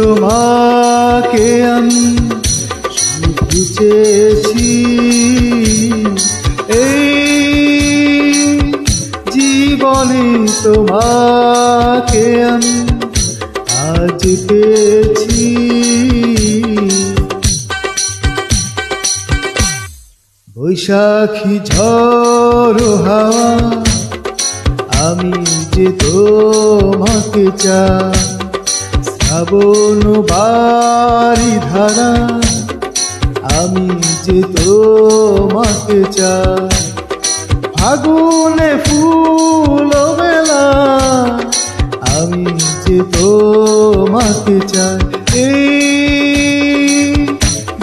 তোমাকে আমি শুধু চেয়েছি। এই জীবনে তোমাকে আমি আজ পেয়েছি। বৈশাখী ঝড় হাওয়া, আমি যে তোমাকে চাই শ্রাবণ বাড়ি ধারা, আমি যে তোমাকে চাই। ফাগুনে ফুল মেলা, আমি যে তোমাকে চাই। এই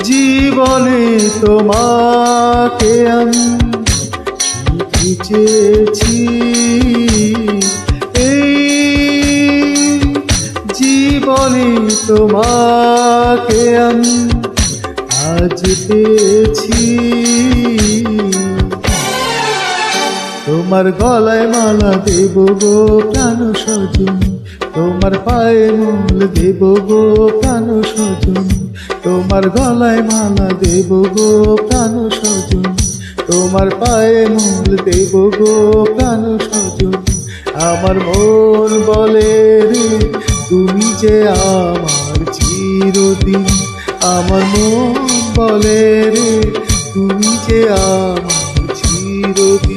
জীবনে তোমাকে আমি চেয়েছি। জীবনে তোমাকে আমি আজ পেয়েছি। তোমার গলায় মালা দেব গো প্রাণ সজন, তোমার পায়ে মূল দেব গো প্রাণ সজন, তোমার গলায় মালা দেব গো প্রাণ সজন, তোমার পায়ে মূল দেব গো প্রাণ সজন। আমার মন বলে রে তুমি যে আমার চিরদিন আমার মন বলে রে তুমি যে আমার চিরদিন